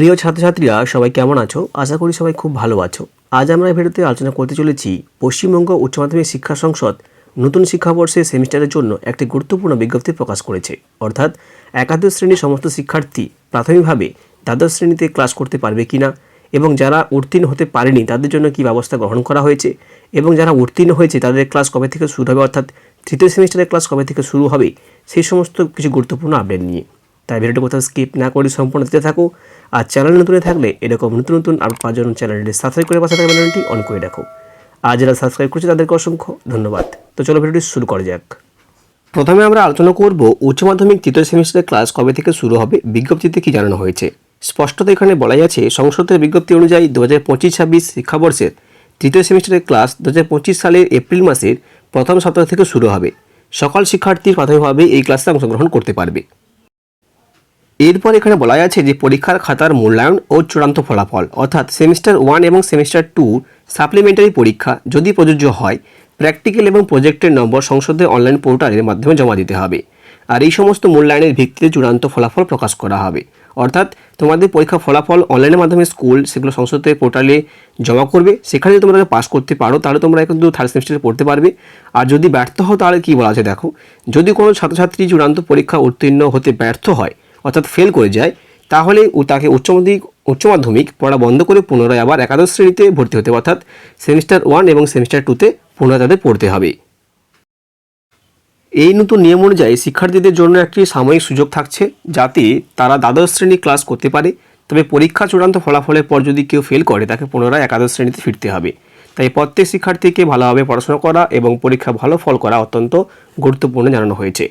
প্রিয় ছাত্রছাত্রীরা, সবাই কেমন আছো? আশা করি সবাই খুব ভালো আছো। আজ আমরা ভিডিওতে আলোচনা করতে চলেছি পশ্চিমবঙ্গ উচ্চ মাধ্যমিক শিক্ষা সংসদ নতুন শিক্ষাবর্ষের সেমিস্টারের জন্য একটি গুরুত্বপূর্ণ বিজ্ঞপ্তি প্রকাশ করেছে। অর্থাৎ একাদশ শ্রেণির সমস্ত শিক্ষার্থী প্রাথমিকভাবে দ্বাদশ শ্রেণীতে ক্লাস করতে পারবে কিনা এবং যারা উত্তীর্ণ হতে পারেনি তাদের জন্য কি ব্যবস্থা গ্রহণ করা হয়েছে এবং যারা উত্তীর্ণ হয়েছে তাদের ক্লাস কবে থেকে শুরু হবে? অর্থাৎ তৃতীয় সেমিস্টারের ক্লাস কবে থেকে শুরু হবে? সেই সমস্ত কিছু গুরুত্বপূর্ণ আপডেট নিয়ে। তাই ভিডিওটি কোথাও স্কিপ না করে সম্পূর্ণ দিতে থাকো। আর চ্যানেল নতুন থাকলে এরকম নতুন নতুন পাওয়ার জন্য চ্যানেলটি সাবস্ক্রাইব করে পাশে থাকা বেলনটি অন করে রাখো। আর যারা সাবস্ক্রাইব করছে তাদেরকে অসংখ্য ধন্যবাদ। তো চলো ভিডিওটি শুরু করা যাক। প্রথমে আমরা আলোচনা করব উচ্চ মাধ্যমিক তৃতীয় সেমিস্টারের ক্লাস কবে থেকে শুরু হবে, বিজ্ঞপ্তিতে কি জানানো হয়েছে? স্পষ্টত এখানে বলাই আছে, সংসদের বিজ্ঞপ্তি অনুযায়ী দু হাজার পঁচিশ ছাব্বিশ শিক্ষাবর্ষের তৃতীয় সেমিস্টারের ক্লাস দু হাজার পঁচিশ সালের এপ্রিল মাসের প্রথম সপ্তাহ থেকে শুরু হবে। সকল শিক্ষার্থী প্রাথমিকভাবে এই ক্লাসে অংশগ্রহণ করতে পারবে। এরপর এখানে বলা আছে যে পরীক্ষার খাতার মূল্যায়ন ও চূড়ান্ত ফলাফল, অর্থাৎ সেমিস্টার ওয়ান এবং সেমিস্টার টু সাপ্লিমেন্টারি পরীক্ষা যদি প্রযোজ্য হয় প্র্যাকটিক্যাল এবং প্রজেক্টের নম্বর সংসদের অনলাইন পোর্টালের মাধ্যমে জমা দিতে হবে। আর এই সমস্ত মূল্যায়নের ভিত্তিতে চূড়ান্ত ফলাফল প্রকাশ করা হবে। অর্থাৎ তোমাদের পরীক্ষা ফলাফল অনলাইনের মাধ্যমে স্কুল সেগুলো সংসদের পোর্টালে জমা করবে, সেখানে যদি তোমরা পাস করতে পারো, তাহলে তোমরা কিন্তু থার্ড সেমিস্টারে পড়তে পারবে। আর যদি ব্যর্থ হও, তাহলে কী বলা আছে দেখো? যদি কোনো ছাত্রছাত্রী চূড়ান্ত পরীক্ষা উত্তীর্ণ হতে ব্যর্থ হয় অর্থাৎ ফেল করে যায়, তাহলে তাকে উচ্চ মাধ্যমিক উচ্চ মাধ্যমিক পড়া বন্ধ করে পুনরায় আবার একাদশ শ্রেণীতে ভর্তি হতে অর্থাৎ সেমিস্টার ওয়ান এবং সেমিস্টার টুতে পুনরায় তাদের পড়তে হবে। এই নতুন নিয়ম অনুযায়ী শিক্ষার্থীদের জন্য একটি সাময়িক সুযোগ থাকছে যাতে তারা দ্বাদশ শ্রেণি ক্লাস করতে পারে। তবে পরীক্ষা চূড়ান্ত ফলাফলের পর যদি কেউ ফেল করে, তাকে পুনরায় একাদশ শ্রেণীতে ফিরতে হবে। তাই প্রত্যেক শিক্ষার্থীকে ভালোভাবে পড়াশোনা করা এবং পরীক্ষা ভালো ফল করা অত্যন্ত গুরুত্বপূর্ণ জানানো হয়েছে।